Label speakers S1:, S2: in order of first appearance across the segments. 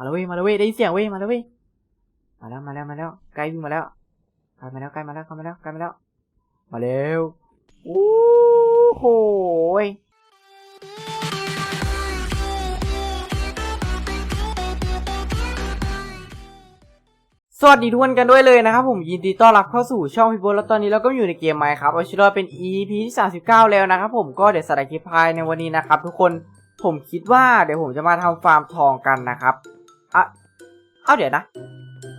S1: มาแล้วเว้ยมาแล้วเว้ยได้ยินเสียงเว้ยมาแล้วเว้ยมาแล้วมาแล้วมาแล้วใกล้วิ่งมาแล้วใกล้มาแล้วใกล้มาแล้วใกล้มาแล้วใกล้มาแล้ว มาเร็วโอ้โหสวัสดีทุกคนกันด้วยเลยนะครับผมยินดีต้อนรับเข้าสู่ช่องพี่โบแล้วตอนนี้เราก็อยู่ในเกมไมค์ครับเอาชิโร่เป็น EP ที่ 39 แล้วนะครับผมก็เดี๋ยวสไลด์คลิปพายในวันนี้นะครับทุกคนผมคิดว่าเดี๋ยวผมจะมาทำฟาร์มทองกันนะครับ อะเอาเดี๋ยวนะ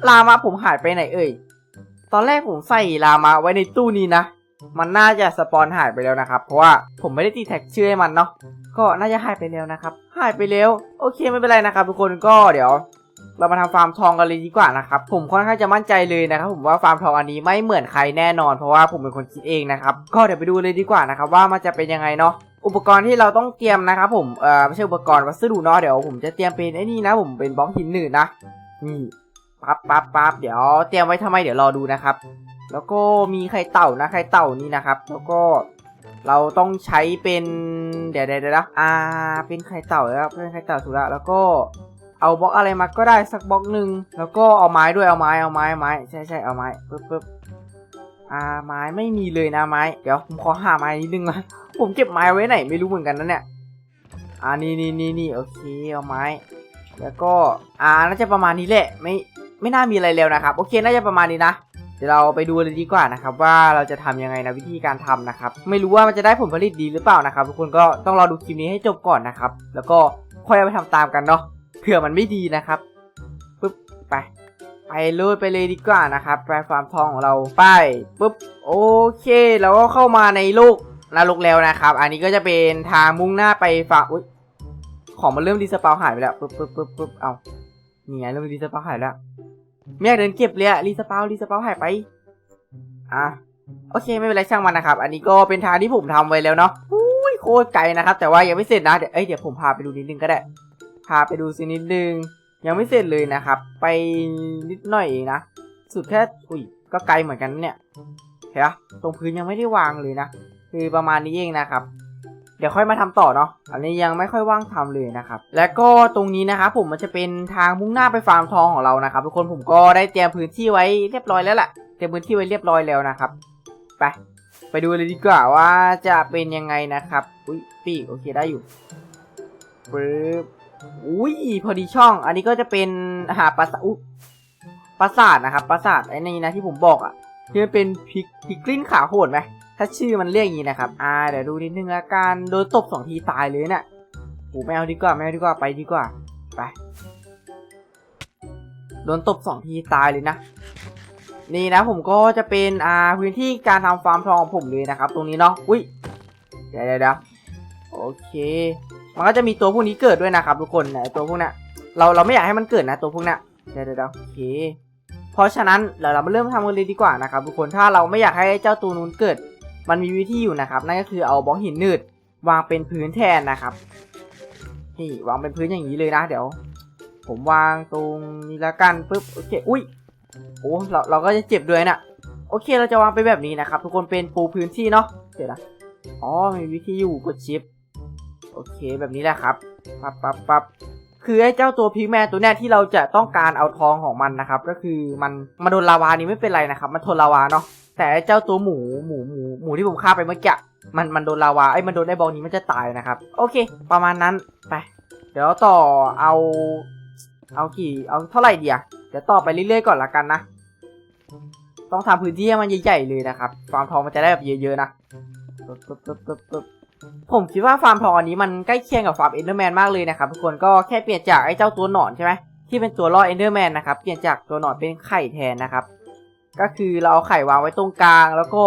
S1: ลามาผมหายไปไหนเอ่ย ตอนแรกผมใส่ลามาไว้ในตู้นี้นะ มันน่าจะสปอนหายไปแล้วนะครับ เพราะว่าผมไม่ได้ตีแท็กชื่อให้มันเนาะ ก็น่าจะหายไปแล้วนะครับ หายไปแล้ว โอเคไม่เป็นไรนะครับ ทุกคนก็เดี๋ยว เรามาทำฟาร์มทองกันเลยดีกว่านะครับ ผมค่อนข้างจะมั่นใจเลยนะครับ ผมว่าฟาร์มทองอันนี้ไม่เหมือนใครแน่นอน เพราะว่าผมเป็นคนคิดเองนะครับ ก็เดี๋ยวไปดูเลยดีกว่านะครับ ว่ามันจะเป็นยังไงเนาะ อุปกรณ์ที่เราต้องเตรียมนะครับผมเอ่อไม่ใช่อุปกรณ์วัสดุเนาะเดี๋ยวผมจะเตรียมเป็นไอ้นี่นะ ผมเป็นบล็อกหินหนืดนะนี่ปั๊บปั๊บปั๊บเดี๋ยวเตรียมไว้ทำไมเดี๋ยวรอดูนะครับ แล้วก็มีไข่เต่านะไข่เต่านี่นะครับ แล้วก็เราต้องใช้เป็นเดี๋ยวเดี๋ยวเดี๋ยวนะอ่า เป็นไข่เต่าแล้วครับเป็นไข่เต่าสุระแล้วก็เอาบล็อกอะไรมาก็ได้สักบล็อกหนึ่งแล้วก็เอาไม้ด้วยเอาไม้เอาไม้เอาไม้ใช่ใช่เอาไม้ปึ๊บปึ๊บอ่าไม้ไม่มีเลยนะไม้ เดี๋ยวผมขอหาไม้นิดนึงนะ ผมเก็บไม้ไว้ไหนไม่รู้เหมือนกันนะเนี่ยอ่านี่นี่นี่นี่โอเคเอาไม้ แล้วก็อ่าน่าจะประมาณนี้แหละ ไม่ไม่น่ามีอะไรแล้วนะครับ โอเคน่าจะประมาณนี้นะเดี๋ยวเราไปดูเลยดีกว่านะครับ ว่าเราจะทำยังไงนะวิธีการทำนะครับ ไม่รู้ว่ามันจะได้ผลผลิตดีหรือเปล่านะครับ ทุกคนก็ต้องรอดูคลิปนี้ให้จบก่อนนะครับ แล้วก็ค่อยเอาไปทำตามกันเนาะเผื่อมันไม่ดีนะครับปึ๊บไปไปเลยไปเลยดีกว่านะครับไปฟาร์มทองของเราไปปึ๊บโอเคเราก็เข้ามาในโลก นรกแล้วนะครับ อันนี้ก็จะเป็นทางมุ่งหน้าไปฟาร์มอุ๊ยของมันเริ่มดีสปาวหายไปแล้วปึ๊บปึ๊บปึ๊บปึ๊บเอานี่ไงเริ่มดีสปาวหายแล้วไม่อยากเดินเก็บเลยอะรีสปาวรีสปาวหายไป อะโอเคไม่เป็นไรช่างมันนะครับ อันนี้ก็เป็นทางที่ผมทำไว้แล้วเนาะอุ้ยโคตรไกลนะครับ แต่ว่ายังไม่เสร็จนะเดี๋ยวเอ้ยเดี๋ยวผมพาไปดูนิดนึงก็ได้ พาไปดูสินิดนึง ยังไม่เสร็จเลยนะครับ ไปนิดหน่อยเองนะสุดแค่อุ้ยก็ไกลเหมือนกันเนี่ยเห็นปะตรงพื้นยังไม่ได้วางเลยนะ คือประมาณนี้เองนะครับ เดี๋ยวค่อยมาทำต่อเนาะอันนี้ยังไม่ค่อยว่างทำเลยนะครับ แล้วก็ตรงนี้นะครับผมมันจะเป็นทางมุ่งหน้าไปฟาร์มทองของเรานะครับทุกคนผมก็ได้เตรียมพื้นที่ไว้เรียบร้อยแล้วล่ะเตรียมพื้นที่ไว้เรียบร้อยแล้วนะครับ ไปไปดูเลยดีกว่าว่าจะเป็นยังไงนะครับ อุ้ยปีกโอเคได้อยู่ปึ๊บอุ้ยพอดีช่อง อันนี้ก็จะเป็นหาปราสาทปราสาทนะครับปราสาทไอ้นี่นะที่ผมบอกอะที่มันเป็นพิกพิกลิ้นขาโหดไหม ถ้าชื่อมันเรียกอย่างนี้นะครับ อ่า เดี๋ยวดูนิดนึงละกัน โดนตบสองทีตายเลยเนี่ยโอ้ไม่เอาดีกว่าไม่เอาดีกว่าไปดีกว่า ไป โดนตบสองทีตายเลยนะ นี่นะผมก็จะเป็นอ่าพื้นที่การทำฟาร์มทองของผมเลยนะครับ ตรงนี้เนาะ อุ้ยเดี๋ยวเดี๋ยวเดี๋ยวโอเค มันก็จะมีตัวพวกนี้เกิดด้วยนะครับทุกคนนี่ตัวพวกนี้เราเราไม่อยากให้มันเกิดนะตัวพวกนี้เดี๋ยวเดี๋ยวเดี๋ยวโอเคเพราะฉะนั้นเดี๋ยวเรามาเริ่มทำกันเลยดีกว่านะครับทุกคนถ้าเราไม่อยากให้เจ้าตัวนู้นเกิด มันมีวิธีอยู่นะครับนั่นก็คือเอาบล็อกหินหนืดวางเป็นพื้นแทนนะครับ นี่วางเป็นพื้นอย่างนี้เลยนะเดี๋ยว ผมวางตรงนี้ละกันปุ๊บโอเคอุ้ยโอ้เราเราก็จะเจ็บด้วยนะโอเคเราจะวางไปแบบนี้นะครับทุกคนเป็นปูพื้นที่เนาะเดี๋ยวนะอ๋อมีวิธีอยู่กดชิปโอเคแบบนี้แหละครับปั๊บปั๊บปั๊บคือไอ้เจ้าตัวพิกแมนตัวเนี้ยที่เราจะต้องการเอาทองของมันนะครับ ก็คือมันมาโดนลาวานี้ไม่เป็นไรนะครับมันทนลาวาเนาะ แต่เจ้าตัวหมูหมูหมูหมูที่ผมฆ่าไปเมื่อกี้มันมันโดนลาวาไอ้มันโดนไอ้บอลนี้มันจะตายนะครับ โอเค ประมาณนั้นไป เดี๋ยวต่อเอาเอากี่เอาเท่าไหร่ดีอะเดี๋ยวต่อไปเรื่อยๆก่อนละกันนะต้องทำพื้นที่ให้มันใหญ่ๆเลยนะครับฟาร์มทองมันจะได้แบบเยอะๆนะผมคิดว่าฟาร์มทองอันนี้มันใกล้เคียงกับฟาร์มเอนเดอร์แมนมากเลยนะครับทุกคนก็แค่เปลี่ยนจากไอ้เจ้าตัวหนอนใช่ไหมที่เป็นตัวล่อเอนเดอร์แมนนะครับเปลี่ยนจากตัวหนอนเป็นไข่แทนนะครับ ก็คือเราเอาไข่วางไว้ตรงกลาง แล้วก็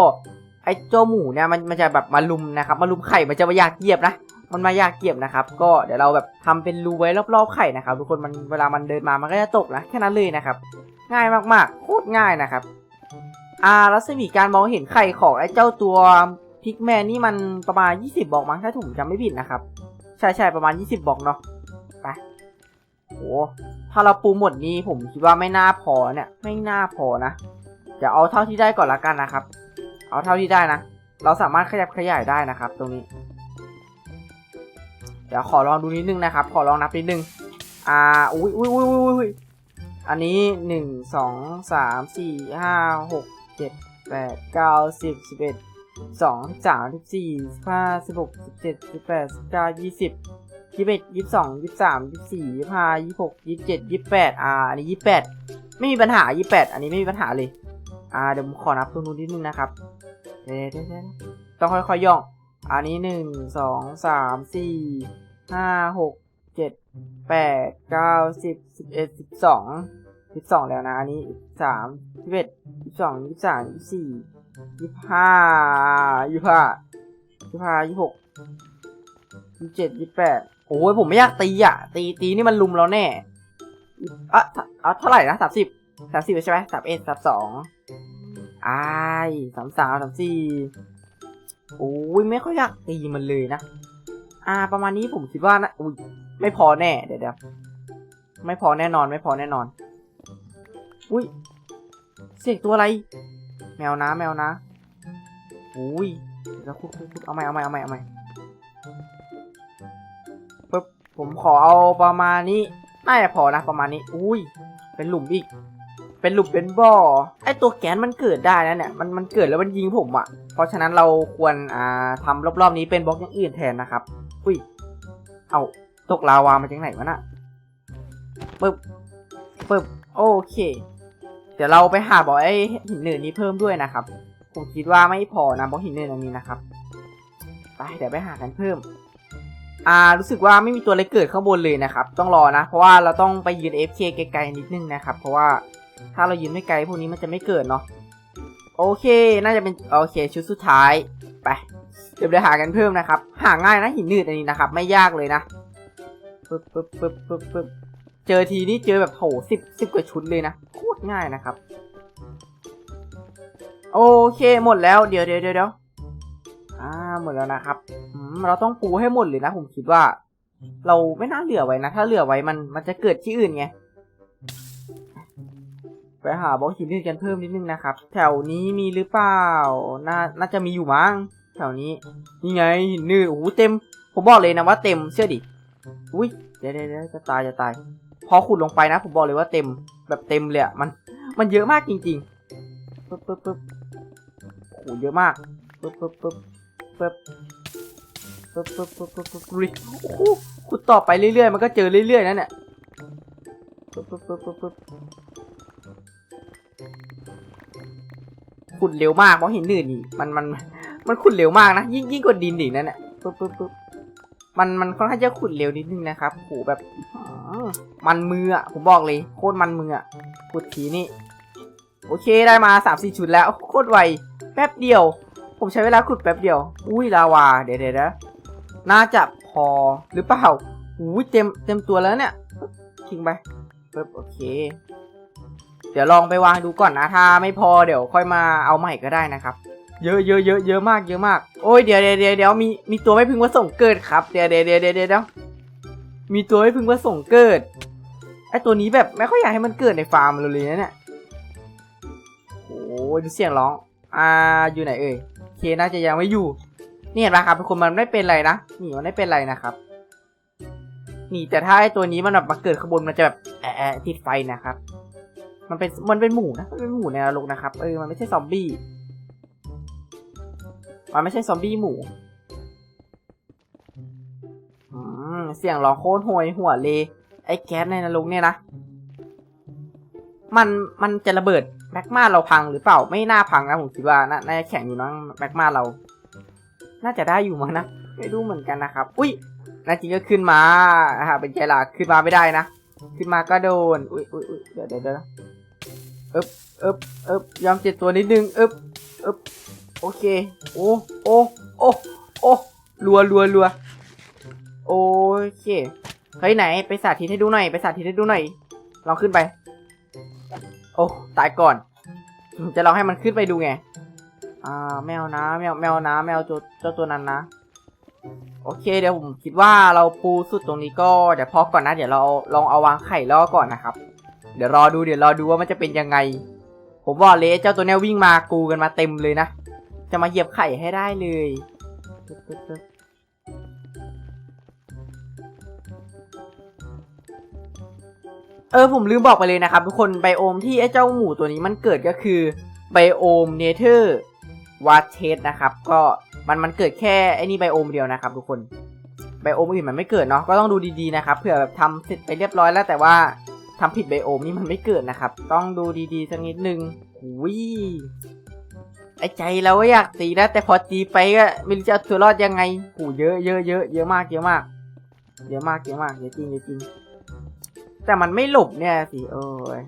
S1: ไอ้เจ้าหมูเนี่ยมันมันจะแบบมาลุมนะครับ มาลุมไข่มันจะมาอยากเหยียบนะ มันมาอยากเหยียบนะครับ ก็เดี๋ยวเราแบบทำเป็นรูไว้รอบๆไข่นะครับทุกคนมันเวลามันเดินมามันก็จะตกนะแค่นั้นเลยนะครับ ง่ายมากๆโคตรง่ายนะครับอ่ารัศมีการมองเห็นไข่ของไอ้เจ้าตัวพิกแมนนี่มันประมาณ 20 บอกมั้งถ้าถูกจำไม่ผิดนะครับ ใช่ใช่ประมาณ 20 บอกเนาะไปโอ้ถ้าเราปูหมดนี้ผมคิดว่าไม่น่าพอเนี่ย ไม่น่าพอนะ ดี๋ยวเอาเท่าที่ได้ก่อนละกันนะครับ เอาเท่าที่ได้นะ เราสามารถขยับขยายได้นะครับ ตรงนี้ เดี๋ยวขอลองดูนิดนึงนะครับ ขอลองนับนิดนึง อ่าอุ้ยอุ้ยอุ้ยอุ้ยอุ้ยอันนี้หนึ่งสองสามสี่ห้าหกเจ็ดแปดเก้าสิบสิบเอ็ดสองสามสิบสี่สิบห้าสิบหกสิบเจ็ดสิบแปดสิบเก้ายี่สิบยี่สิบเอ็ดยี่สิบสองยี่สิบสามยี่สิบสี่ยี่สิบห้ายี่สิบหกยี่สิบเจ็ดยี่สิบแปดอ่าอันนี้ยี่สิบแปดไม่มีปัญหายี่สิบแปดอันนี้ไม่มีปัญหาเลย อ่าเดี๋ยวผมขอนับตัวนู้นนิดนึงนะครับเดี๋ยวต้องค่อยๆย่อง อันนี้หนึ่งสองสามสี่ห้าหกเจ็ดแปดเก้าสิบสิบเอ็ดสิบสองสิบสองแล้วนะ อันนี้สามสิบเอ็ดสิบสองยี่สามยี่สี่ยี่ห้ายี่ห้ายี่ห้ายี่หกยี่เจ็ดยี่แปดโอ้ยผมไม่อยากตีอะ ตีตีนี่มันลุมเราแน่อะอะเท่าไหร่นะสามสิบ สามสิบใช่ไหมสามเอ็ดสามสองไอ้สามสามสามสี่โอ้ยไม่ค่อยอยากตีมันเลยนะ อ่า ประมาณนี้ผมคิดว่านะอุ้ยไม่พอแน่เดี๋ยวเดี๋ยวไม่พอแน่นอนไม่พอแน่นอน อุ้ยเสียงตัวอะไร แมวนะ แมวนะอุ้ยเดี๋ยวคุดคุดคุดเอาใหม่เอาใหม่เอาใหม่เอาใหม่ปึ๊บผมขอเอาประมาณนี้น่าจะพอนะประมาณนี้ อุ้ย เป็นหลุมอีก เป็นหลุมเป็นบ่อไอตัวแก๊สมันเกิดได้นะเนี่ยมันมันเกิดแล้วมันยิงผมอะ่ะ เพราะฉะนั้นเราควรอ่าทำรอบๆนี้เป็นบล็อกอย่างอื่นแทนนะครับอุ้ยเอาตกลาวามาจากไหนวะน่ะปึ๊บปึ๊บโอเค เดี๋ยวเราไปหาบล็อกไอหินเนินนี้เพิ่มด้วยนะครับผมคิดว่าไม่พอนะบล็อกหินเนินอันนี้นะครับไปเดี๋ยวไปหากันเพิ่มอ่ารู้สึกว่าไม่มีตัวอะไรเกิดข้างบนเลยนะครับ ต้องรอนะ เพราะว่าเราต้องไปยืน FK ไกลๆนิดนึงนะครับ เพราะว่า ถ้าเรายืนไม่ไกลพวกนี้มันจะไม่เกิดเนาะโอเค น่าจะเป็นโอเคชุดสุดท้ายไปเดี๋ยวไปหากันเพิ่มนะครับ หาง่ายนะหินนืดอันนี้นะครับ ไม่ยากเลยนะปึ๊บปึ๊บปึ๊บปึ๊บปึ๊บเจอทีนี้เจอแบบโหสิบสิบกว่าชุดเลยนะโคตรง่ายนะครับ โอเคหมดแล้วเดี๋ยวเดี๋ยวเดี๋ยวเดี๋ยวอ่าหมดแล้วนะครับเราต้องปูให้หมดเลยนะผมคิดว่า เราไม่น่าเหลือไว้นะ ถ้าเหลือไว้มันมันจะเกิดที่อื่นไง ไปหาบล็อกหินอื่นกันเพิ่มนิดนึงนะครับ แถวนี้มีหรือเปล่า น่า น่าจะมีอยู่มั้ง แถวนี้ นี่ไงหินนืดโอ้โหเต็ม ผมบอกเลยนะว่าเต็ม เชื่อดิ อุ้ยเดี๋ยวเดี๋ยวจะตายจะตาย พอขุดลงไปนะ ผมบอกเลยว่าเต็ม แบบเต็มเลยอะมัน มันเยอะมากจริงๆปึ๊บปึ๊บปึ๊บโอ้โหเยอะมากปึ๊บปึ๊บปึ๊บปึ๊บปึ๊บปึ๊บปึ๊บปึ๊บปึ๊บดูดิโอ้โหขุดต่อไปเรื่อยๆ มันก็เจอเรื่อยๆนั่นแหละปึ๊บปึ๊บปึ๊บปึ๊บ ขุดเร็วมากเพราะหินหนืดนี่มันมันมันขุดเร็วมากนะ ยิ่งยิ่งกว่าดินอีกนั่นแหละปึ๊บปึ๊บปึ๊บมันมันค่อนข้างจะขุดเร็วนิดนึงนะครับโหแบบมันมืออะผมบอกเลยโคตรมันมืออะขุดทีนี่โอเคได้มาสามสี่ชุดแล้วโคตรไวแป๊บเดียว ผมใช้เวลาขุดแป๊บเดียว อุ้ยลาวาเดี๋ยวเดี๋ยวนะน่าจะพอหรือเปล่าอุ้ยเต็มเต็มตัวแล้วเนี่ยทิ้งไปปึ๊บโอเค เดี๋ยวลองไปวางดูก่อนนะถ้าไม่พอเดี๋ยวค่อยมาเอาใหม่ก็ได้นะครับ เยอะเยอะเยอะเยอะมากเยอะมากโอ้ยเดี๋ยวเดี๋ยวเดี๋ยวมีมีตัวไม่พึงประสงค์เกิดครับเดี๋ยวเดี๋ยวเดี๋ยวเดี๋ยวมีตัวไม่พึงประสงค์เกิดไอตัวนี้แบบไม่ค่อยอยากให้มันเกิดในฟาร์มเราเลยนะเนี่ยโอ้ยดูเสียงร้องอ่าอยู่ไหนเอ่ยเคน่าจะยังไม่อยู่นี่เห็นปะครับทุกคนมันไม่เป็นไรนะนี่มันไม่เป็นไรนะครับนี่แต่ถ้าไอตัวนี้มันแบบมาเกิดข้างบนมันจะแบบแอะแอะติดไฟนะครับ มันเป็นมันเป็นหมูนะมันเป็นหมูในนรกนะครับเออมันไม่ใช่ซอมบี้มันไม่ใช่ซอมบี้หมูอืมเสียงร้องโคตรห่วยหัวเลยไอ้แก๊สในนรกเนี่ยนะมันมันจะระเบิดแมกมาเราพังหรือเปล่าไม่น่าพังนะผมคิดว่าน่าจะแข็งอยู่นะแมกมาเรา น่าจะได้อยู่มั้งนะไม่รู้เหมือนกันนะครับ อุ้ยน่าจริงก็ขึ้นมาฮะเป็นใจหลักขึ้นมาไม่ได้นะ ขึ้นมาก็โดน อุ้ยอุ้ยอุ้ยเดี๋ยวเดี๋ยว เดี๋ยวเอ๊บเอบเอบยอมเจ็บตัวนิดนึงเอ๊บเอ๊บโอเค โอ้โอ้โอ้โอ้รัวรัวรัวโอเคเฮ้ยไหนไปสาธิตให้ดูหน่อยไปสาธิตให้ดูหน่อยลองขึ้นไป โอ้ตายก่อน จะลองให้มันขึ้นไปดูไงอ่าแมวนะแมวแมวนะแมวตัวเจ้าตัวนั้นนะ โอเคเดี๋ยวผมคิดว่าเราปูสุดตรงนี้ก็เดี๋ยวพอก่อนนะ เดี๋ยวเราลองเอาวางไข่ล่อก่อนนะครับ เดี๋ยวรอดูเดี๋ยวรอดูว่ามันจะเป็นยังไง ผมบอกเลยเจ้าตัวนี้วิ่งมากูกันมาเต็มเลยนะ จะมาเหยียบไข่ให้ได้เลยเออผมลืมบอกไปเลยนะครับทุกคนไบโอมที่ไอ้เจ้าหมูตัวนี้มันเกิดก็คือไบโอมเนเธอร์วาเทสนะครับก็มันมันเกิดแค่ไอ้นี่ไบโอมเดียวนะครับทุกคนไบโอมอื่นมันไม่เกิดเนาะก็ต้องดูดีๆนะครับเผื่อแบบทำเสร็จไปเรียบร้อยแล้วแต่ว่า ทำผิดไบโอมนี่มันไม่เกิดนะครับ ต้องดูดีๆสักนิดนึงหุยไอ้ใจเราก็อยากตีนะแต่พอตีไปก็ไม่รู้จะเอาตัวรอดยังไงหูเยอะเยอะเยอะเยอะมากเยอะมากเยอะมากเยอะมากเยอะจริงเยอะจริงแต่มันไม่หลบเนี่ยสิเอ้ย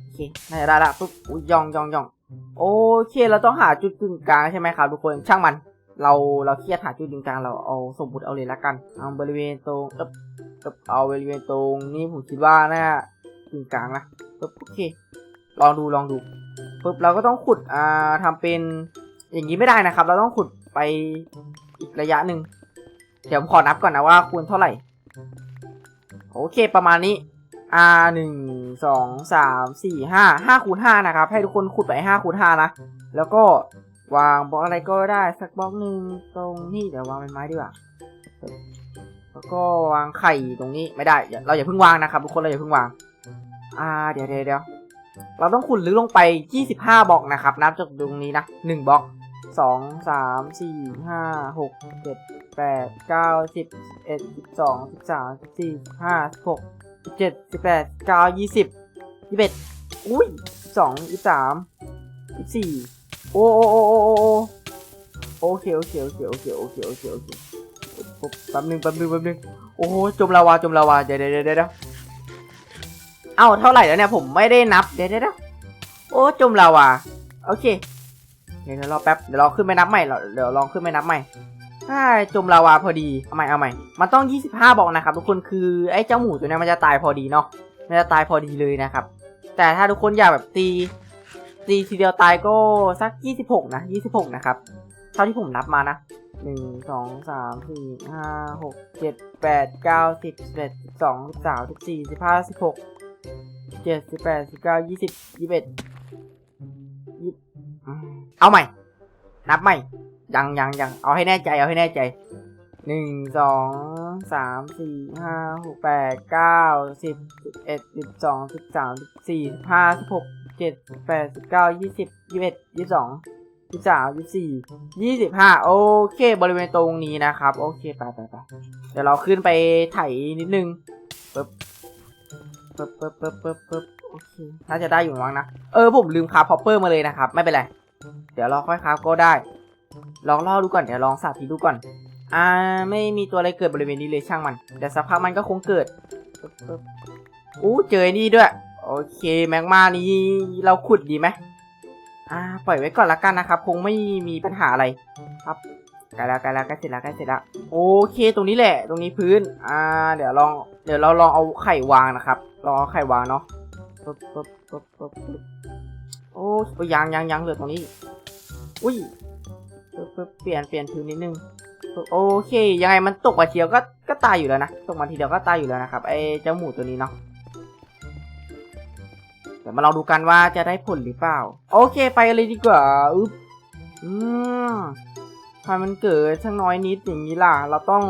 S1: โอเคน่าจะได้ละปุ๊บอุ้ยยองยองยองโอเคเราต้องหาจุดกึ่งกลางใช่ไหมครับทุกคนช่างมัน เราเราเครียดหาจุดกึ่งกลางเราเอาสมมติเอาเลยละกันเอาบริเวณตรง เอ๊บเอ๊บเอาบริเวณตรงนี้ผมคิดว่าน่ากึ่งกลางนะปุ๊บโอเค ลองดูลองดูปุ๊บเราก็ต้องขุดอ่าทำเป็นอย่างนี้ไม่ได้นะครับ เราต้องขุดไปอีกระยะหนึ่งเดี๋ยวผมขอนับก่อนนะว่าคูณเท่าไหร่ โอเคประมาณนี้ r หนึ่งสองสามสี่ห้าห้าคูณห้านะครับ ให้ทุกคนขุดไปห้าคูณห้านะ แล้วก็วางบล็อกอะไรก็ได้สักบล็อกหนึ่งตรงนี้เดี๋ยววางเป็นไม้ดีกว่า แล้วก็วางไข่ตรงนี้ไม่ได้ เราอย่าเพิ่งวางนะครับทุกคนเราอย่าเพิ่งวาง อ่า เดี๋ยวเดี๋ยวเดี๋ยวเราต้องขุดลึกลงไป 25บล็อกนะครับ นับจากตรงนี้นะหนึ่งบล็อกสองสามสี่ห้าหกเจ็ดแปดเก้าสิบเอ็ดสิบสองสิบสามสิบสี่ห้าหกเจ็ดสิบแปดเก้ายี่สิบยี่สิบเอ็ดอุ้ยสองยี่สามยี่สิบสี่โอ้โอ้โอ้โอ้โอ้โอ้โอเคโอเคโอเคโอเคโอเคโอเคโอเค ปุ๊บแป๊บนึงแป๊บนึงแป๊บนึงโอ้โหจมลาวาจมลาวาเดี๋ยวเดี๋ยวเดี๋ยวเดี๋ยวเอ้าเท่าไหร่แล้วเนี่ยผมไม่ได้นับเดี๋ยวเดี๋ยวเดี๋ยวโอ้จมลาวาโอเคเดี๋ยวรอแป๊บเดี๋ยวเราขึ้นไปนับใหม่เราเดี๋ยวลองขึ้นไปนับใหม่ถ้าจมลาวาพอดีเอาใหม่เอาใหม่ มันต้อง 25 บอกนะครับ ทุกคนคือไอ้เจ้าหมูตัวนี้มันจะตายพอดีเนาะมันจะตายพอดีเลยนะครับ แต่ถ้าทุกคนอยากแบบตีตีทีเดียวตายก็สัก 26 นะ 26 นะครับ เท่าที่ผมนับมานะ หนึ่งสองสามสี่ห้าหกเจ็ดแปดเก้าสิบสิบเอ็ดสิบสองสิบสามสิบสี่สิบห้าสิบหกเจ็ดสิบแปดสิบเก้ายี่สิบยี่สิบเอ็ดยี่เอาใหม่ นับใหม่ ยังยังยังเอาให้แน่ใจเอาให้แน่ใจหนึ่งสองสามสี่ห้าหกแปดเก้าสิบสิบเอ็ดสิบสองสิบสามสิบสี่สิบห้าสิบหกเจ็ดสิบแปดสิบเก้ายี่สิบยี่สิบเอ็ดยี่สิบสอง ยี่สิบสามยี่สิบสี่ยี่สิบห้าโอเค บริเวณตรงนี้นะครับ โอเคไปไปไปเดี๋ยวเราขึ้นไปไถนิดนึงปึ๊บปึ๊บปึ๊บปึ๊บปึ๊บปึ๊บโอเคน่าจะได้อยู่มั้งนะ เออผมลืมคาพอปเปอร์มาเลยนะครับ ไม่เป็นไร เดี๋ยวเราค่อยคาก็ได้ ลองล่อดูก่อน เดี๋ยวลองสาธิตดูก่อน อ่า ไม่มีตัวอะไรเกิดบริเวณนี้เลยช่างมัน เดี๋ยวสักพักมันก็คงเกิดปึ๊บปึ๊บอู้เจอนี่ด้วย โอเค แมกมานี้เราขุดดีไหม อ่าปล่อยไว้ก่อนละกันนะครับ คงไม่มีปัญหาอะไร ครับใกล้แล้วใกล้แล้วใกล้เสร็จแล้วใกล้เสร็จแล้วโอเคตรงนี้แหละ ตรงนี้พื้น อ่า เดี๋ยวลอง เดี๋ยวเราลองเอาไข่วางนะครับลองเอาไข่วางเนาะปึ๊บปึ๊บปึ๊บปึ๊บโอ้ยยังยังยังเหลือตรงนี้ อุ้ยปึ๊บปึ๊บเปลี่ยนเปลี่ยนพื้นนิดนึงโอเค ยังไงมันตกมาทีเดียวก็ก็ตายอยู่แล้วนะตกมาทีเดียวก็ตายอยู่แล้วนะครับไอ้เจ้าหมูตัวนี้เนาะ ดี๋ยวมาลองดูกันว่าจะได้ผลหรือเปล่า โอเคไปเลยดีกว่าอึ๊บอืมทำมันเกิดช่างน้อยนิดอย่างนี้ล่ะ เราต้อง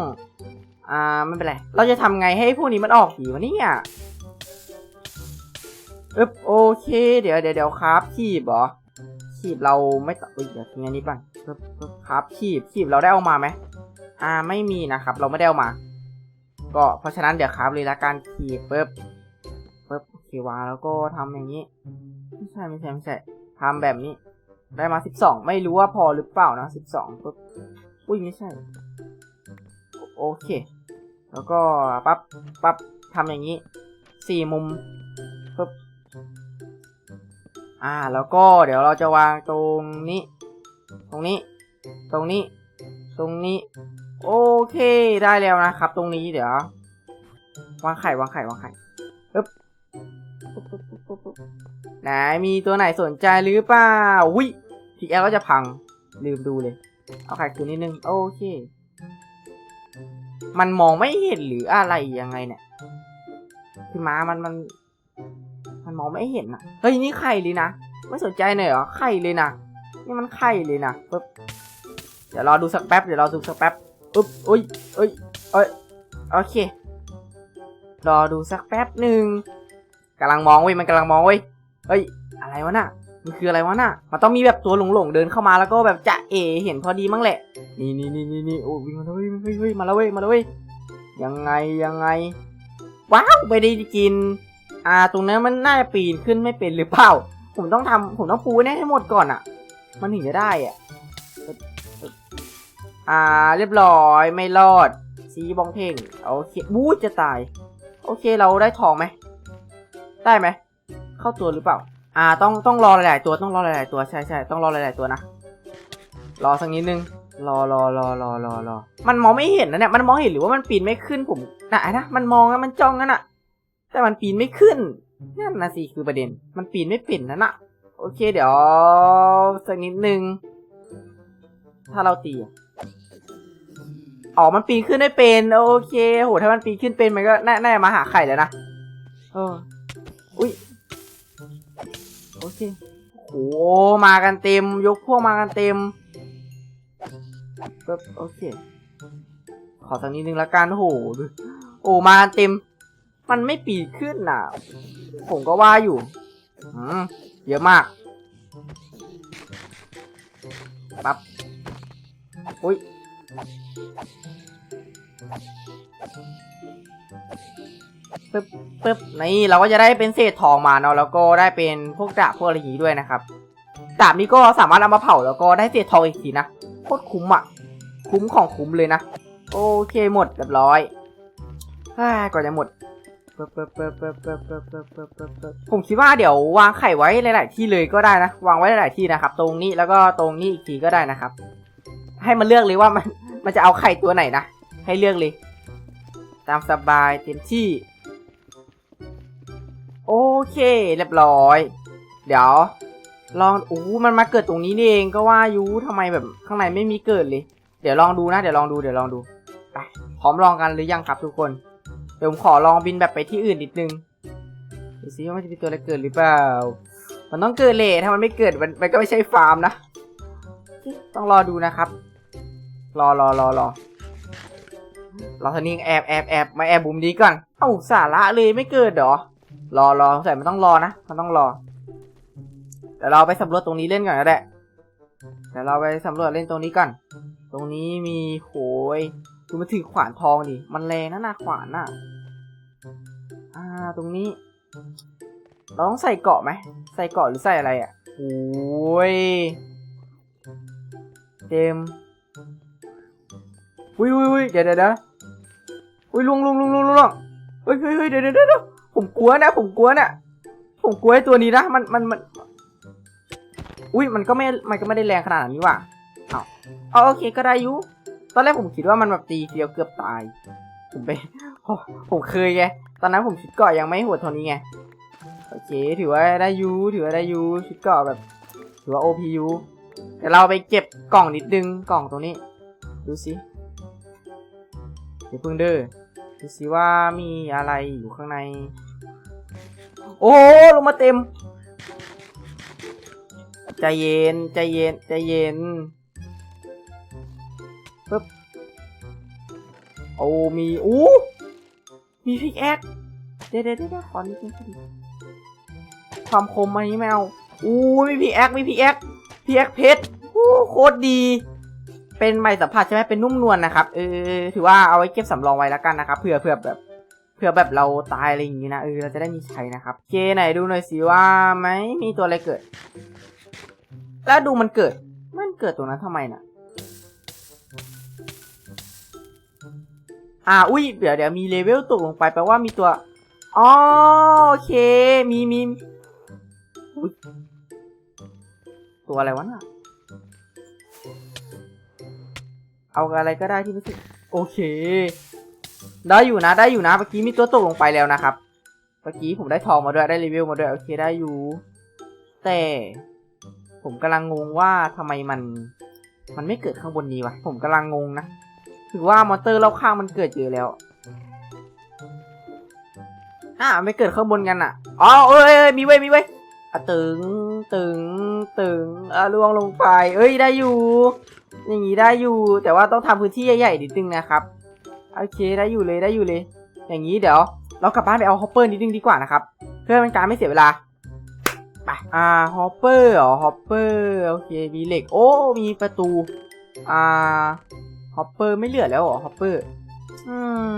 S1: อ่าไม่เป็นไร เราจะทำไงให้พวกนี้มันออกดีวะเนี่ยอึ๊บโอเค เดี๋ยวเดี๋ยวเดี๋ยวครับขีบเหรอขีบเราไม่ต่อเอ้ยเดี๋ยวทิ้งอันนี้ก่อนปึ๊บปึ๊บครับขีบขีบเราได้เอามาไหมอ่าไม่มีนะครับ เราไม่ได้เอามา ก็เพราะฉะนั้นเดี๋ยวครับเลยละกันขีบปึ๊บ ปึ๊บโอเควางแล้วก็ทำอย่างนี้ ไม่ใช่ไม่ใช่ไม่ใช่ทำแบบนี้ ได้มาสิบสองไม่รู้ว่าพอหรือเปล่านะสิบสองปึ๊บอุ้ยไม่ใช่ โอเค แล้วก็ปั๊บปั๊บทำอย่างนี้สี่มุมปึ๊บอ่าแล้วก็เดี๋ยวเราจะวางตรงนี้ ตรงนี้ ตรงนี้ ตรงนี้ โอเคได้แล้วนะครับ ตรงนี้เดี๋ยววางไข่วางไข่วางไข่ ไหนมีตัวไหนสนใจหรือเปล่าอุ้ยพีแอลก็จะพัง ลืมดูเลย เอาไข่คืนนิดนึง โอเค มันมองไม่เห็นหรืออะไรยังไงเนี่ยคือม้ามันมัน มันมองไม่เห็นอะ เฮ้ยนี่ไข่เลยนะ ไม่สนใจหน่อยเหรอ ไข่เลยนะ นี่มันไข่เลยนะปึ๊บ เดี๋ยวรอดูสักแป๊บ เดี๋ยวรอดูสักแป๊บปึ๊บอุ้ยอุ้ยเอ้ย โอเค รอดูสักแป๊บหนึ่ง กำลังมองเว้ยมันกำลังมองเว้ยเฮ้ย อะไรวะน่ะมันคืออะไรวะน่ะมันต้องมีแบบตัวหลงๆเดินเข้ามาแล้วก็แบบจะเอเห็นพอดีมั้งแหละ นี่นี่นี่นี่นี่โอ้วิ่งมาแล้วเว้ยเฮ้ยเฮ้ยมาแล้วเว้ยมาแล้วเว้ยยังไงยังไง ว้าวไม่ได้กิน อ่าตรงนั้นมันน่าจะปีนขึ้นไม่เป็นหรือเปล่า ผมต้องทำผมต้องปูเนี่ยให้หมดก่อนอะ มันถึงจะได้อะ อ่าเรียบร้อยไม่รอดซีบองเพ่งโอเคบู๊จะตาย โอเคเราได้ทองไหม ได้ไหม เข้าตัวหรือเปล่า อ่า ต้องต้องรอหลาย ๆ ตัว ต้องรอหลาย ๆ ตัว ใช่ใช่ต้องรอหลาย ๆ ตัวนะ รอสักนิดนึง รอรอรอรอรอรอ มันมองไม่เห็นนะเนี่ย มันมองเห็นหรือว่ามันปีนไม่ขึ้นผมนะนะ มันมองนะมันจ้องนั่นอะแต่มันปีนไม่ขึ้น นั่นนะสิคือประเด็น มันปีนไม่เป็นนั่นอะโอเค เดี๋ยวสักนิดนึง ถ้าเราตีอะอ๋อ มันปีนขึ้นได้เป็น โอเค โห ถ้ามันปีนขึ้นเป็นมันก็น่าน่าจะมาหาไข่แล้วนะ เออ อุ้ยโอเคโหมากันเต็ม ยกพวกมากันเต็มปึ๊บโอเค ขอสักนิดนึงละกันโหดูโอ้มากันเต็ม มันไม่ปีขึ้นน่ะ ผมก็ว่าอยู่อืมเยอะมากปั๊บอุ้ย ปึ๊บปึ๊บนี่เราก็จะได้เป็นเศษทองมาเนาะแล้วก็ได้เป็นพวกดาบพวกอะไรอย่างนี้ด้วยนะครับดาบนี้ก็สามารถเอามาเผาแล้วก็ได้เศษทองอีกทีนะโคตรคุ้มอะ คุ้มของคุ้มเลยนะ โอเคหมดเรียบร้อยอ่าก่อนจะหมดผมคิดว่าเดี๋ยววางไข่ไว้หลายๆที่เลยก็ได้นะ วางไว้หลายๆที่นะครับ ตรงนี้แล้วก็ตรงนี้อีกทีก็ได้นะครับ ให้มันเลือกเลยว่ามันมันจะเอาไข่ตัวไหนนะให้เลือกเลย ตามสบายเต็มที่ โอเคเรียบร้อย เดี๋ยว ลองอู้มันมาเกิดตรงนี้นี่เองก็ว่ายูทำไมแบบข้างในไม่มีเกิดเลย เดี๋ยวลองดูนะ เดี๋ยวลองดูเดี๋ยวลองดูไปพร้อมลองกันหรือยังครับทุกคนเดี๋ยวผมขอลองบินแบบไปที่อื่นนิดนึงดูซิว่ามันจะมีตัวอะไรเกิดหรือเปล่า มันต้องเกิดเลยถ้ามันไม่เกิดมันมันก็ไม่ใช่ฟาร์มนะ ต้องรอดูนะครับ รอรอรอรอรอทนี้แอบแอบแอบมาแอบบุมดีก่อน เอ้าสาระเลยไม่เกิดเหรอ รอรอใส่มันต้องรอนะ มันต้องรอ เดี๋ยวเราไปสำรวจตรงนี้เล่นก่อนก็ได้เดี๋ยวเราไปสำรวจเล่นตรงนี้ก่อน ตรงนี้มีโหยดูมันถือขวานทองดิ มันแรงนะหน้าขวานน่ะ อ่า ตรงนี้ เราต้องใส่เกาะไหม ใส่เกาะหรือใส่อะไรอะโอ้ยเต็มอุ้ยอุ้ยอุ้ยเดี๋ยวเดี๋ยวเดี๋ยวอุ้ยลุงลุงลุงลุงลุงเฮ้ยเฮ้ยเฮ้ยเดี๋ยวเดี๋ยวเดี๋ยว ผมกลัวนะผมกลัวนะผมกลัวไอ้ตัวนี้นะมันมันมัน อุ้ยมันก็ไม่มันก็ไม่ได้แรงขนาดนี้ว่ะเอาเอาโอเคก็ได้ยุตอนแรกผมคิดว่ามันแบบตีเดียวเกือบตาย ผมไปผมผมเคยไงตอนนั้นผมชุดเกาะยังไม่โหดเท่านี้ไงโอเคถือว่าได้ยูถือว่าได้ยูชุดเกาะแบบถือว่า OP ยูเดี๋ยวเราไปเก็บกล่องนิดนึงกล่องตรงนี้ ดูสิเดี๋ยวพิ่งเด้อดูสิว่ามีอะไรอยู่ข้างใน โอ้ลงมาเต็ม ใจเย็น ใจเย็น ใจเย็นปึ๊บโอ้มีอู้มีพิกแอคเดี๋ยวเดี๋ยวเดี๋ยวขอนิดนึงขอนิดนึงความคมอันนี้ไม่เอาอู้มีพิกแอคมีพิกแอคพิกแอคเพชรอู้โคตรดี เป็นใบสัมผัสใช่ไหมเป็นนุ่มนวลนะครับ เออ ถือว่าเอาไว้เก็บสำรองไว้แล้วกันนะครับเผื่อเผื่อแบบ เผื่อแบบเราตายอะไรอย่างงี้นะเออเราจะได้มีใช้นะครับเคไหนดูหน่อยสิว่าไหมมีตัวอะไรเกิด แล้วดูมันเกิด มันเกิดตรงนั้นทำไมน่ะอ่าอุ้ยเดี๋ยวเดี๋ยวมีเลเวลตกลงไปแปลว่ามีตัวอ๋อโอเคมีมีตัวอะไรวะน่ะเอาอะไรก็ได้ที่ไม่ใช่โอเค ได้อยู่นะได้อยู่นะเมื่อกี้มีตัวตกลงไปแล้วนะครับเมื่อกี้ผมได้ทองมาด้วยได้เลเวมาด้วยโอเคได้อยู่ แต่ผมกำลังงงว่าทำไมมัน มันไม่เกิดข้างบนนี้วะผมกำลังงงนะถือว่ามอนเตอร์รอบข้างมันเกิดเยอะแล้วอ่าไม่เกิดข้างบนกันอะอ๋อเอ้ยมีไว้ยมีไว้ยตึงตึงตึงอะล่วงลงไป เอ้ยได้อยู่ อย่างนี้ได้อยู่ แต่ว่าต้องทำพื้นที่ใหญ่ๆนิดนึงนะครับ โอเคได้อยู่เลยได้อยู่เลย อย่างนี้เดี๋ยว เรากลับบ้านไปเอาฮอปเปอร์นิดนึงดีกว่านะครับ เพื่อเป็นการไม่เสียเวลาไปอ่าฮอปเปอร์เหรอฮอปเปอร์โอเคมีเหล็กโอ้มีประตูอ่าฮอปเปอร์ไม่เหลือแล้วเหรอฮอปเปอร์อืม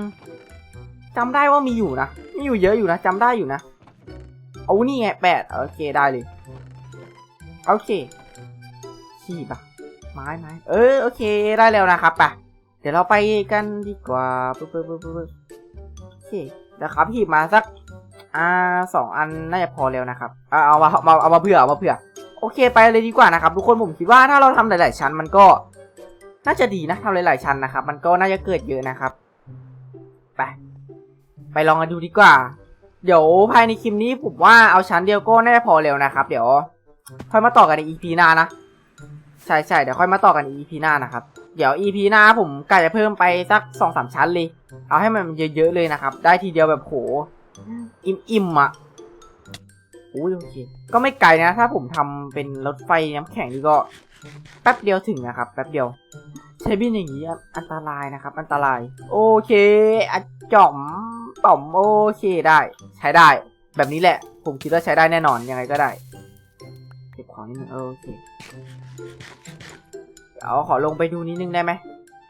S1: จำได้ว่ามีอยู่นะมีอยู่เยอะอยู่นะจำได้อยู่นะเอานี่ไงแปดโอเคได้เลยโอเคขี้ปะไม้ไม้เออโอเคได้แล้วนะครับไป เดี๋ยวเราไปกันดีกว่าปึ๊บปึ๊บปึ๊บปึ๊บโอเคเดี๋ยวครับหีบมาสักอ่าสองอันน่าจะพอแล้วนะครับเอาเอามาเอามาเอามาเผื่อเอามาเผื่อ โอเคไปเลยดีกว่านะครับ ทุกคนผมคิดว่าถ้าเราทำหลาย ๆ ชั้นมันก็ น่าจะดีนะทำหลาย ๆ ชั้นนะครับ มันก็น่าจะเกิดเยอะนะครับ ไป ไปลองกันดูดีกว่า เดี๋ยวภายในคลิปนี้ผมว่าเอาชั้นเดียวก็น่าจะพอแล้วนะครับ เดี๋ยวค่อยมาต่อกันใน EP หน้านะ ใช่ใช่เดี๋ยวค่อยมาต่อกันใน EP หน้านะครับ เดี๋ยว EP หน้าผมกะจะเพิ่มไปสักสองสามชั้นเลย เอาให้มันเยอะๆเลยนะครับ ได้ทีเดียวแบบโห อิ่มๆอะอุ้ยโอเค ก็ไม่ไกลนะ ถ้าผมทำเป็นรถไฟน้ำแข็งนี่ก็ แป๊บเดียวถึงนะครับ แป๊บเดียว ใช้บินอย่างนี้อันตรายนะครับ อันตราย โอเคอะจ่อมต่อมโอเคได้ ใช้ได้ แบบนี้แหละ ผมคิดว่าใช้ได้แน่นอนยังไงก็ได้ องนิดนึงเออโอเคเดี๋ยวขอลงไปดูนิดนึงได้ไหม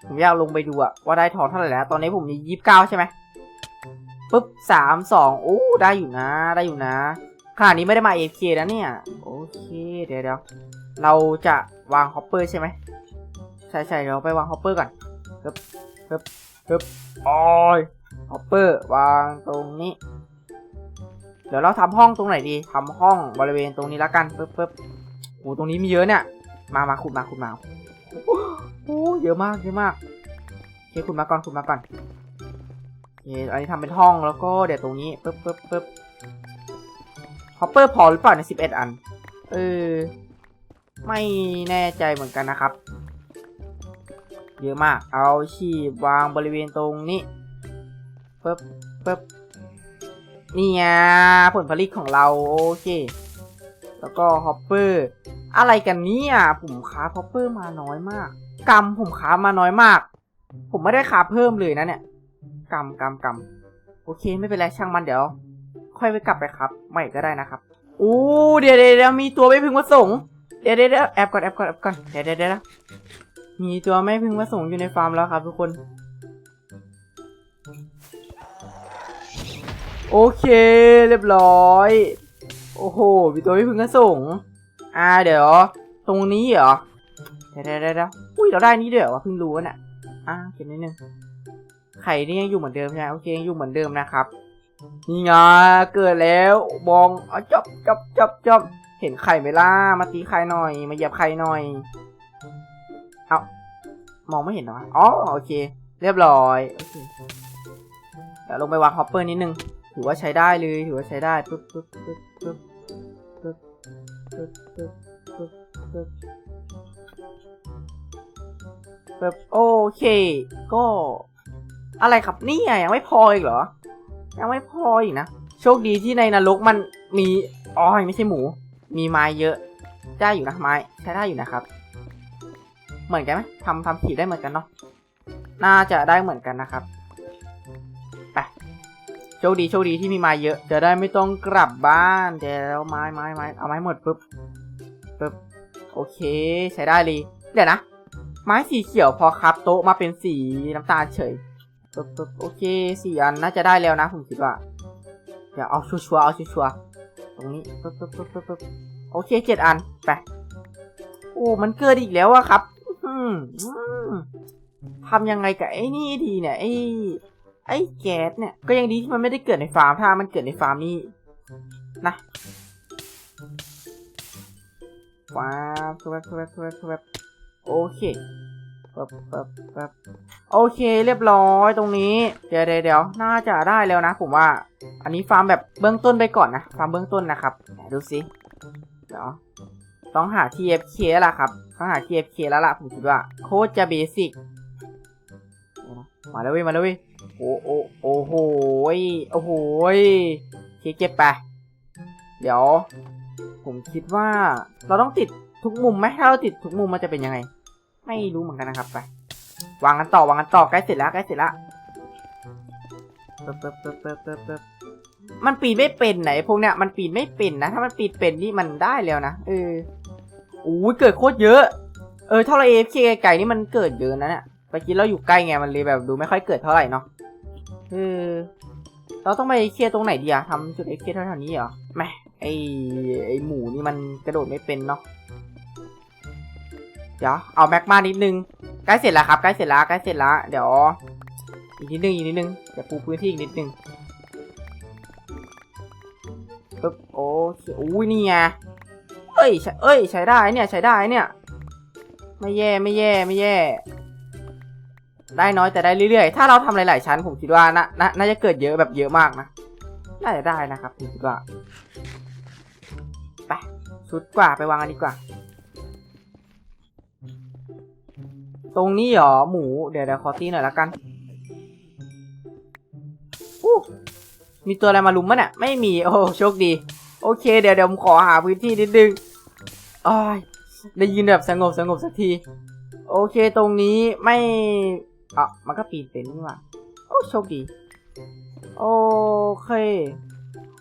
S1: ผมอยากลงไปดูอะว่าได้ทองเท่าไหร่แล้วตอนนี้ผมมียี่สิบเก้าใช่ไหมปุ๊บสามสองโอ้ได้อยู่นะ ได้อยู่นะขนาดนี้ไม่ได้มา AFK นะเนี่ย โอเคเดี๋ยวเดี๋ยวเราจะวางฮอปเปอร์ใช่ไหมใช่ใช่เดี๋ยวไปวางฮอปเปอร์ก่อนฮึบฮึบฮึบโอ้ยฮอปเปอร์วางตรงนี้ เดี๋ยวเราทำห้องตรงไหนดีทำห้องบริเวณตรงนี้ละกันปึ๊บปึ๊บ โอ้ตรงนี้มีเยอะเนี่ย มามาขุดมาขุดมาโอ้เยอะมากเยอะมากเคขุดมาก่อนขุดมาก่อนโอเอันนี้ทำเป็นห้องแล้วก็เดี๋ยวตรงนี้ปึ๊บปึ๊บปึ๊บฮอปเปอร์พอหรือเปล่าในสิบเอ็ดอัน เออ ไม่แน่ใจเหมือนกันนะครับ เยอะมาก เอาชีบวางบริเวณตรงนี้ปึ๊บปึ๊บนี่ไงผลผลิตของเรา โอเค แล้วก็ฮอปเปอร์อะไรกันเนี่ยผมค้าฮอปเปอร์มาน้อยมากกำผมค้ามาน้อยมาก ผมไม่ได้ค้าเพิ่มเลยนะเนี่ยกำกำกำโอเคไม่เป็นไรช่างมันเดี๋ยว ค่อยไปกลับไปครับใหม่ก็ได้นะครับอู้เดี๋ยวเดี๋ยวมีตัวไม่พึงประสงค์เดี๋ยวเดี๋ยวเดี๋ยวแอบก่อนแอบก่อนแอบก่อนเดี๋ยวเดี๋ยวเดี๋ยวมีตัวไม่พึงประสงค์อยู่ในฟาร์มแล้วครับทุกคน โอเค เรียบร้อย โอ้โหมีตัวไม่พึงประสงค์อ่าเดี๋ยว ตรงนี้เหรอเดี๋ยวเดี๋ยวอุ้ยเราได้นี้ด้วยวะเพิ่งรู้น่ะอ่าเก็บนิดนึงไข่นี่ยังอยู่เหมือนเดิมใช่ไหมโอเคยังอยู่เหมือนเดิมนะครับนี่ไงเกิดแล้วบองอ๋อจบจบจบจบเห็นไข่ไหมล่ะมาตีไข่หน่อยมาเหยียบไข่หน่อยเอามองไม่เห็นหรออ๋อโอเค เรียบร้อยโอเดี๋ยวลงไปวางฮอปเปอร์นิดนึงถือว่าใช้ได้เลยถือว่าใช้ได้ปึ๊บปึ๊บปึ๊บปึ๊บปึ๊บ ปึ๊บบโอเค ก็ อะไรครับนี่ยังไม่พออีกเหรอ ยังไม่พออีกนะ โชคดีที่ในนรกมันมีอ๋อไม่ใช่หมู มีไม้เยอะ ได้อยู่นะไม้ใช้ได้อยู่นะครับ เหมือนกันไหมทำทำผีได้เหมือนกันเนาะน่าจะได้เหมือนกันนะครับ โชคดีโชคดีที่มีไม้เยอะ จะได้ไม่ต้องกลับบ้านเดี๋ยวไม้ไม้ไม้เอาไม้หมดปุ๊บปุ๊บโอเค ใช้ได้เลยเดี๋ยวนะ ไม้สีเขียวพอครับโต๊ะมาเป็นสีน้ำตาลเฉยปึ๊บปึ๊บโอเคสี่อันน่าจะได้แล้วนะผมคิดว่าเดี๋ยวเอาชัวร์ๆเอาชัวร์ๆตรงนี้ปึ๊บปึ๊บปึ๊บปึ๊บปึ๊บโอเคเจ็ดอันไปโอ้มันเกิดอีกแล้วอะครับ อืมอืมทำยังไงกับไอ้นี่ดีเนี่ยไอ้ ไอ้แก๊สเนี่ย ก็ยังดีที่มันไม่ได้เกิดในฟาร์ม ถ้ามันเกิดในฟาร์มนี่นะว้าวคือแบบแบบแบบแบบโอเคปึ๊บปึ๊บปึ๊บโอเคเรียบร้อยตรงนี้เดี๋ยวเดี๋ยวเดี๋ยวน่าจะได้แล้วนะ ผมว่า อันนี้ฟาร์มแบบเบื้องต้นไปก่อนนะ ฟาร์มเบื้องต้นนะครับ ดูสิ เดี๋ยว ต้องหา TFK แล้วล่ะครับ ต้องหา TFK แล้วล่ะผมคิดว่า โคตรจะเบสิก มาแล้วเว้ย มาแล้วเว้ย โอ้โอ้โอ้โหยโอ้โหยเคเก็บไป เดี๋ยว ผมคิดว่า เราต้องติดทุกมุมไหมถ้าเราติดทุกมุมมันจะเป็นยังไง ไม่รู้เหมือนกันนะครับไป วางกันต่อวางกันต่อใกล้เสร็จแล้วใกล้เสร็จแล้วเปิบเปิบเปิบเปิบเปิบเปิบมันปีนไม่เป็นไหนพวกเนี้ยมันปีนไม่เป็นนะ ถ้ามันปีนเป็นนี่มันได้แล้วนะเอออู้เกิดโคตรเยอะ เออถ้าเรเอฟเคไก่นี่มันเกิดเยอะนะเนี่ยเมื่อกี้เราอยู่ใกล้ไงมันเลยแบบดูไม่ค่อยเกิดเท่าไหร่เนาะ เออเราต้องไปเอฟเคตรงไหนดีอะทำจุดเอฟเคแถวๆนี้เหรอแหม่ไอไอหมูนี่มันกระโดดไม่เป็นเนาะเดี๋ยวเอาแม็กมานิดนึงใกล้เสร็จแล้วครับใกล้เสร็จแล้วใกล้เสร็จแล้วเดี๋ยวอีกนิดนึงอีกนิดนึงเดี๋ยวปูพื้นที่อีกนิดนึงปึ๊บโอเคอุ้ยนี่ไงเอ้ยใช้เอ้ยใช้ได้เนี่ยใช้ได้เนี่ย ไม่แย่ไม่แย่ไม่แย่ ได้น้อยแต่ได้เรื่อยๆ ถ้าเราทำหลายๆชั้นผมคิดว่าน่าน่าน่าจะเกิดเยอะแบบเยอะมากนะน่าจะได้นะครับผมคิดว่าไปชุดกว่าไปวางกันดีกว่า ตรงนี้เหรอหมูเดี๋ยวเดี๋ยวขอตีหน่อยละกันอู้มีตัวอะไรมาลุมมั้ยเนี่ยไม่มีโอ้โชคดี โอเค เดี๋ยวเดี๋ยวผมขอหาพื้นที่นิดนึงอ้ยได้ยินแบบสงบสงบสักที โอเคตรงนี้ไม่ อะมันก็ปีนเป็นนี่หว่าโอ้โชคดีโอเค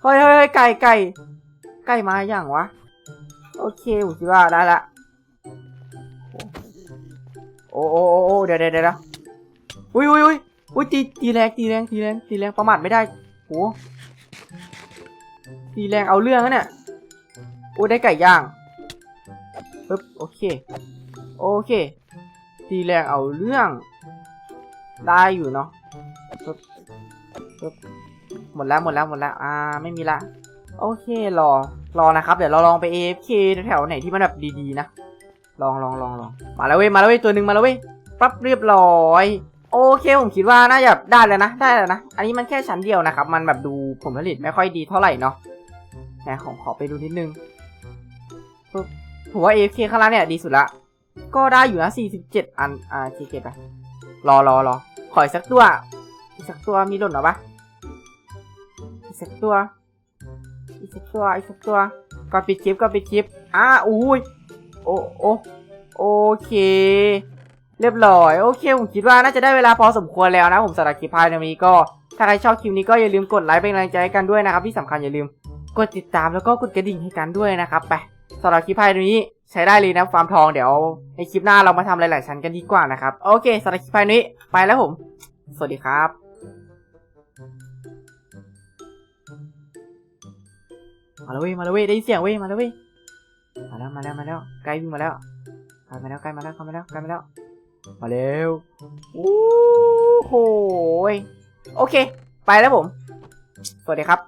S1: เฮ้ยเฮ้ยเฮ้ยไก่ไก่ไก่มาอย่างวะ โอเคผมคิดว่าได้ละโอ้โอ้โอ้โอ้เดี๋ยวเดี๋ยวเดี๋ยวอุ้ยอุ้ยอุ้ยอุ้ยตีตีแรงตีแรงตีแรงตีแรงประมาทไม่ได้โหตีแรงเอาเรื่องนะเนี่ยโอ้ได้ไก่ย่างปึ๊บโอเค โอเคตีแรงเอาเรื่อง ได้อยู่เนาะปึ๊บปึ๊บหมดแล้วหมดแล้วหมดแล้ว อ่า ไม่มีละ โอเครอ รอนะครับ เดี๋ยวเราลองไป AFK แถวไหนที่มันแบบดีๆนะ ลองลองลองลองมาแล้วเว้ย มาแล้วเว้ย ตัวหนึ่งมาแล้วเว้ย ปั๊บเรียบร้อย โอเค ผมคิดว่าน่าจะได้แล้วนะ ได้แล้วนะ อันนี้มันแค่ชั้นเดียวนะครับ มันแบบดูผลผลิตไม่ค่อยดีเท่าไหร่เนาะไหนของขอไปดูนิดนึงปึ๊บผมว่า AFK ข้างล่างเนี่ยดีสุดละ ก็ได้อยู่นะ47 อัน อ่าเกตไป รอรอรอขออีกสักตัว อีกสักตัวมีหล่นหรอปะอีกสักตัว อีกสักตัว อีกสักตัวก่อนปิดคลิปก่อนปิดคลิปอ่าอุ้ย โอโอโอเค เรียบร้อย โอเค ผมคิดว่าน่าจะได้เวลาพอสมควรแล้วนะผมสำหรับคลิปพายในวันนี้ก็ ถ้าใครชอบคลิปนี้ก็อย่าลืมกดไลค์เป็นกำลังใจให้กันด้วยนะครับ ที่สำคัญอย่าลืมกดติดตามแล้วก็กดกระดิ่งให้กันด้วยนะครับไปสำหรับคลิปพายในวันนี้ ใช้ได้เลยนะฟาร์มทองเดี๋ยวในคลิปหน้าเรามาทำหลาย ๆ ชั้นกันดีกว่านะครับ โอเคสำหรับคลิปนี้ไปแล้วผม สวัสดีครับมาแล้วเว้ยมาแล้วเว้ยได้ยินเสียงเว้ยมาแล้วเว้ยมาแล้วมาแล้วมาแล้วใกล้วิ่งมาแล้วใกล้มาแล้วใกล้มาแล้วใกล้มาแล้วใกล้มาแล้วมาเร็วโอ้โหโอเค ไปแล้วผม สวัสดีครับ